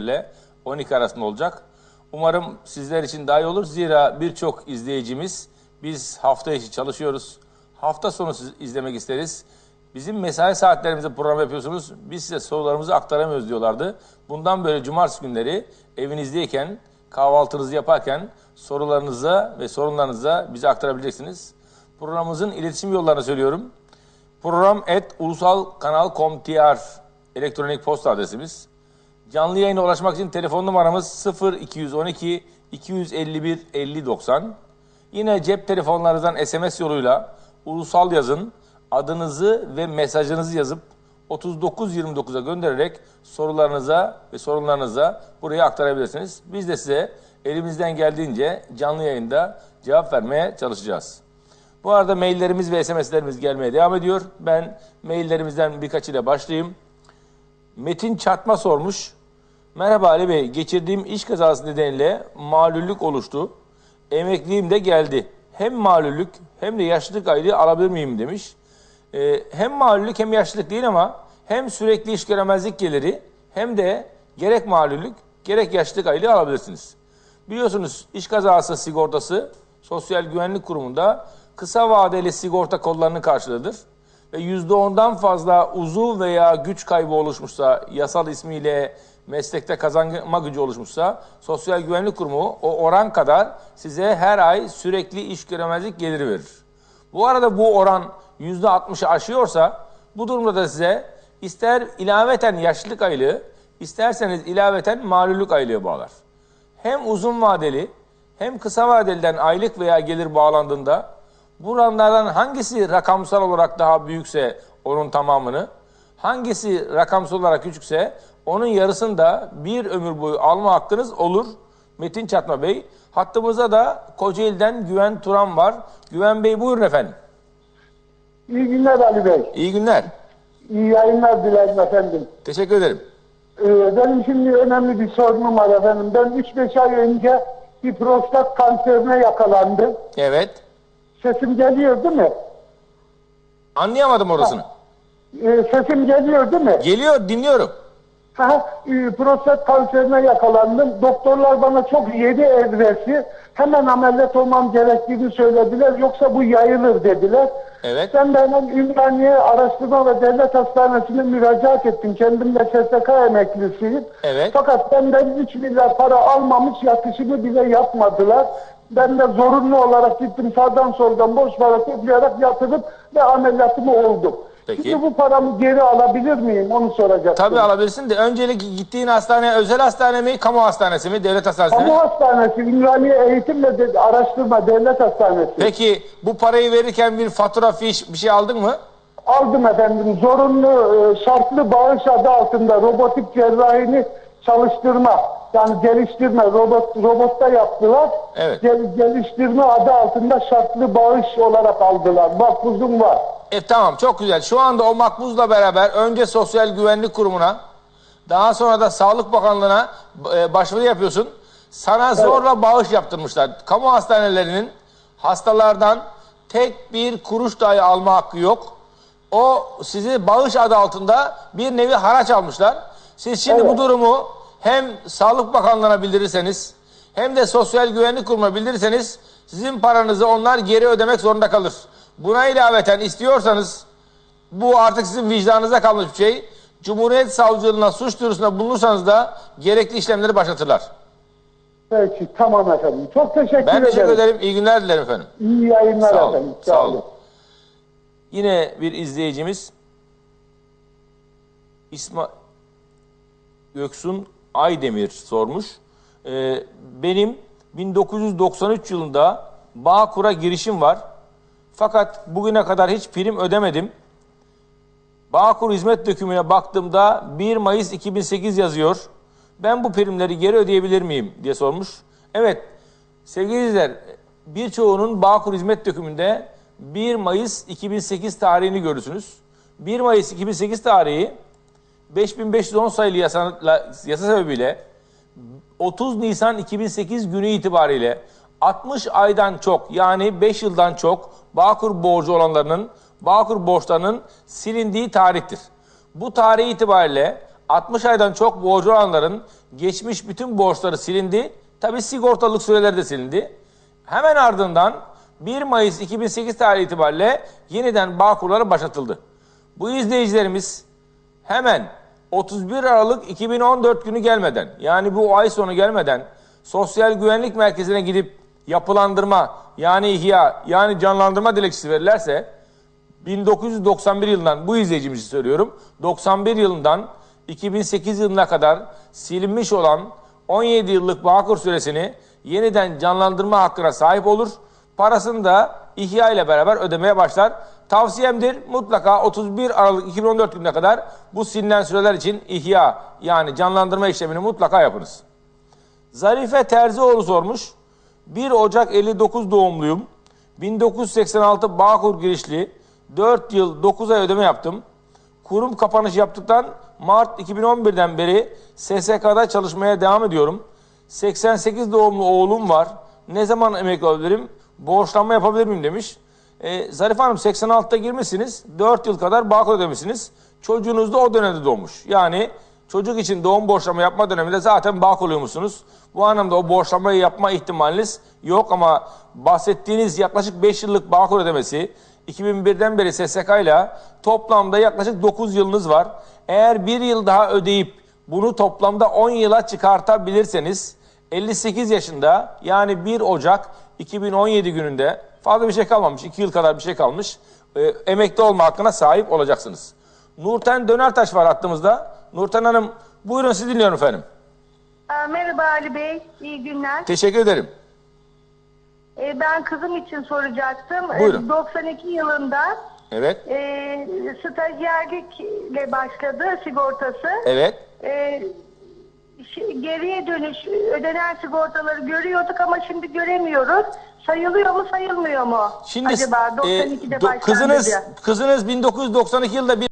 ile 12 arasında olacak. Umarım sizler için daha iyi olur. Zira birçok izleyicimiz biz hafta içi çalışıyoruz. Hafta sonu siz izlemek isteriz. Bizim mesai saatlerimizde program yapıyorsunuz. Biz size sorularımızı aktaramıyoruz diyorlardı. Bundan böyle cumartesi günleri evinizdeyken, kahvaltınızı yaparken sorularınıza ve sorunlarınıza bize aktarabileceksiniz. Programımızın iletişim yollarını söylüyorum. Program et ulusalkanal.com.tr elektronik posta adresimiz. Canlı yayına ulaşmak için telefon numaramız 0212 251 50 90. Yine cep telefonlarınızdan SMS yoluyla ulusal yazın, adınızı ve mesajınızı yazıp 3929'a göndererek sorularınıza ve sorunlarınıza buraya aktarabilirsiniz. Biz de size elimizden geldiğince canlı yayında cevap vermeye çalışacağız. Bu arada maillerimiz ve SMS'lerimiz gelmeye devam ediyor. Ben maillerimizden birkaçıyla başlayayım. Metin Çatma sormuş. Merhaba Ali Bey, geçirdiğim iş kazası nedeniyle malüllük oluştu. Emekliliğim de geldi. Hem malüllük hem de yaşlılık aylığı alabilir miyim demiş. Ee, hem malüllük hem yaşlılık değil ama hem sürekli iş göremezlik geliri hem de gerek malüllük gerek yaşlılık aylığı alabilirsiniz. Biliyorsunuz iş kazası sigortası Sosyal Güvenlik Kurumu'nda kısa vadeli sigorta kollarının karşılığıdır ve %10'dan fazla uzuv veya güç kaybı oluşmuşsa, yasal ismiyle meslekte kazanma gücü oluşmuşsa, Sosyal Güvenlik Kurumu o oran kadar size her ay sürekli iş göremezlik geliri verir. Bu arada bu oran %60'ı aşıyorsa, bu durumda da size ister ilaveten yaşlılık aylığı, isterseniz ilaveten malulük aylığı bağlar. Hem uzun vadeli hem kısa vadeliden aylık veya gelir bağlandığında bu oranlardan hangisi rakamsal olarak daha büyükse onun tamamını, hangisi rakamsal olarak küçükse onun yarısını da bir ömür boyu alma hakkınız olur. Metin Çatma Bey. Hattımızda da Kocaeli'den Güven Turan var. Güven Bey buyurun efendim. İyi günler Ali Bey. İyi günler. İyi yayınlar dilerim efendim. Teşekkür ederim. Ee, benim şimdi önemli bir sorunum var efendim. Ben 3-5 ay önce bir prostat kanserine yakalandım. Evet. Sesim geliyor değil mi? Anlayamadım orasını. Ee, sesim geliyor değil mi? Geliyor dinliyorum. Ha, e, prostat kanserine yakalandım. Doktorlar bana çok yedi evresi hemen ameliyat olmam gerektiğini söylediler. Yoksa bu yayılır dediler. Evet. Ben de hemen Ümraniye Araştırma ve Devlet Hastanesi'ne müracaat ettim. Kendim de SSK emeklisiyim. Evet. Fakat benden 3 milyar para almamış yatışımı bile yapmadılar. Ben de zorunlu olarak gittim sağdan soldan boş para toplayarak yatırıp ve ameliyatımı oldum. Peki. Şimdi bu paramı geri alabilir miyim onu soracaktım. Tabii alabilirsin de öncelik gittiğin hastane özel hastane mi, kamu hastanesi mi, devlet hastanesi mi? Kamu Hastanesi, Ümraniye Eğitim ve De- Araştırma Devlet Hastanesi. Peki bu parayı verirken bir fatura, fiş bir şey aldın mı? Aldım efendim. Zorunlu e, şartlı bağış adı altında robotik cerrahini çalıştırma yani geliştirme robot robotta yaptılar. Evet. Gel- geliştirme adı altında şartlı bağış olarak aldılar. Makbuzum var. E tamam çok güzel. Şu anda o makbuzla beraber önce Sosyal Güvenlik Kurumu'na daha sonra da Sağlık Bakanlığı'na e, başvuru yapıyorsun. Sana zorla bağış yaptırmışlar. Kamu hastanelerinin hastalardan tek bir kuruş dahi alma hakkı yok. O sizi bağış adı altında bir nevi haraç almışlar. Siz şimdi Evet. bu durumu hem Sağlık Bakanlığı'na bildirirseniz hem de Sosyal Güvenlik Kurumu'na bildirirseniz sizin paranızı onlar geri ödemek zorunda kalır. Buna ilaveten istiyorsanız bu artık sizin vicdanınıza kalmış bir şey. Cumhuriyet Savcılığına suç duyurusunda bulunursanız da gerekli işlemleri başlatırlar. Peki tamam efendim. Çok teşekkür Ben ederim. teşekkür ederim. İyi günler dilerim efendim. İyi yayınlar Sağ olun, efendim. sağ olun. Yine bir izleyicimiz İsma Göksun Aydemir sormuş. Ee, benim 1993 yılında Bağkur'a girişim var. Fakat bugüne kadar hiç prim ödemedim. Bağkur hizmet dökümüne baktığımda 1 Mayıs 2008 yazıyor. Ben bu primleri geri ödeyebilir miyim diye sormuş. Evet sevgili izleyiciler birçoğunun Bağkur hizmet dökümünde 1 Mayıs 2008 tarihini görürsünüz. 1 Mayıs 2008 tarihi 5510 sayılı yasa, yasa sebebiyle 30 Nisan 2008 günü itibariyle 60 aydan çok yani 5 yıldan çok Bağkur borcu olanlarının Bağkur borçlarının silindiği tarihtir. Bu tarih itibariyle 60 aydan çok borcu olanların geçmiş bütün borçları silindi. Tabi sigortalık süreleri de silindi. Hemen ardından 1 Mayıs 2008 tarihi itibariyle yeniden Bağkurları başlatıldı. Bu izleyicilerimiz hemen 31 Aralık 2014 günü gelmeden yani bu ay sonu gelmeden sosyal güvenlik merkezine gidip yapılandırma yani ihya yani canlandırma dilekçesi verirlerse 1991 yılından bu izleyicimizi söylüyorum. 91 yılından 2008 yılına kadar silinmiş olan 17 yıllık Bağkur süresini yeniden canlandırma hakkına sahip olur. Parasını da ihya ile beraber ödemeye başlar. Tavsiyemdir mutlaka 31 Aralık 2014 gününe kadar bu silinen süreler için ihya yani canlandırma işlemini mutlaka yapınız. Zarife Terzioğlu sormuş. 1 Ocak 59 doğumluyum. 1986 Bağkur girişli. 4 yıl 9 ay ödeme yaptım. Kurum kapanış yaptıktan Mart 2011'den beri SSK'da çalışmaya devam ediyorum. 88 doğumlu oğlum var. Ne zaman emekli olabilirim? Borçlanma yapabilir miyim demiş. Ee, Zarife Hanım 86'da girmişsiniz. 4 yıl kadar Bağkur ödemişsiniz. Çocuğunuz da o dönemde doğmuş. Yani çocuk için doğum borçlama yapma döneminde zaten Bağkur'luymuşsunuz. Bu anlamda o borçlamayı yapma ihtimaliniz yok ama bahsettiğiniz yaklaşık 5 yıllık Bağkur ödemesi 2001'den beri SSK ile toplamda yaklaşık 9 yılınız var. Eğer bir yıl daha ödeyip bunu toplamda 10 yıla çıkartabilirseniz 58 yaşında yani 1 Ocak 2017 gününde fazla bir şey kalmamış. 2 yıl kadar bir şey kalmış. e, emekli olma hakkına sahip olacaksınız. Nurten Dönertaş var hattımızda. Nurten Hanım buyurun sizi dinliyorum efendim. Aa, Merhaba Ali Bey, iyi günler. Teşekkür ederim. Ee, ben kızım için soracaktım. Ee, Buyurun. 92 yılında Evet. e, stajyerlikle başladı sigortası. Evet. Ee, şi- geriye dönüş ödenen sigortaları görüyorduk ama şimdi göremiyoruz. Sayılıyor mu sayılmıyor mu? Şimdi Acaba e, 92'de do- başlandı kızınız diye. kızınız 1992 yılında bir